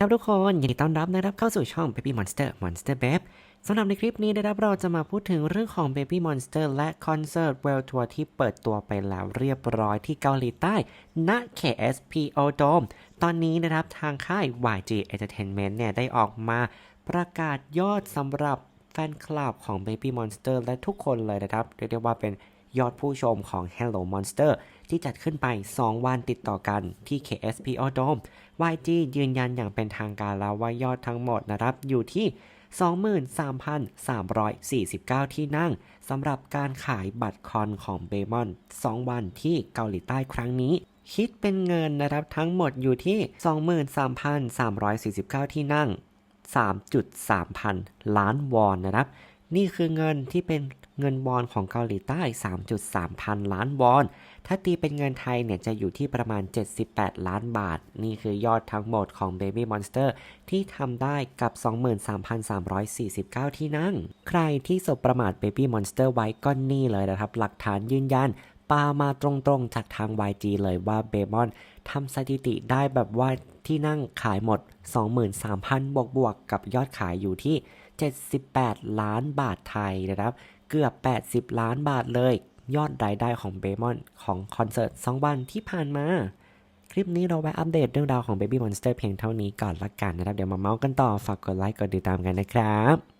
ครับทุกคนยินดีต้อนรับนะครับเข้าสู่ช่อง Baby Monster Monster Babe สำหรับในคลิปนี้นะครับเราจะมาพูดถึงเรื่องของ Baby Monster และคอนเสิร์ต World Tour ที่เปิดตัวไปแล้วเรียบร้อยที่เกาหลีใต้ ณ KSPO Dome ตอนนี้นะครับทางค่าย YG Entertainment เนี่ยได้ออกมาประกาศยอดสำหรับแฟนคลับของ Baby Monster และทุกคนเลยนะครับเรียกได้ว่าเป็น ยอดผู้ชมของ Hello Monster ที่จัดขึ้นไป 2 วันติดต่อกันที่ KSPO Dome YG ยืนยันอย่างเป็นทางการแล้วว่ายอดทั้งหมดนะครับอยู่ที่23,349 ที่นั่งสำหรับการขายบัตรคอนของเบมอน 2 วันที่เกาหลีใต้ครั้งนี้ คิดเป็นเงินนะครับทั้งหมดอยู่ที่ 23,349 ที่นั่ง 3.3 พันล้านวอนนะครับ นี่คือเงินที่เป็น เงินบอลของเกาหลีใต้ 3.3 พันล้านวอน ถ้าตีเป็นเงินไทยเนี่ยจะอยู่ที่ประมาณ 78 ล้านบาท นี่คือยอดทั้งหมดของ Baby Monster ที่ทำได้กับ 23,349 ที่นั่ง ใครที่สบประมาท Baby Monster ไว้ก็นี่เลยนะครับ หลักฐานยืนยัน ปามาตรงๆจากทาง YG เลยว่าเบมอนทำสถิติได้แบบว่าที่นั่งขายหมด 23,000 บวกบวกๆกับยอดขายอยู่ที่ 78 ล้านบาทไทยนะครับ เกือบ 80 ล้านบาทเลย ยอดรายได้ของเบมอนของคอนเสิร์ต 2 วันที่ผ่านมา คลิปนี้เราไว้อัปเดตเรื่องราวของ Baby Monster เพียงเท่านี้ก่อนละกันนะครับ เดี๋ยวมาเมาส์กันต่อ ฝากกดไลค์ กดติดตามกันนะครับ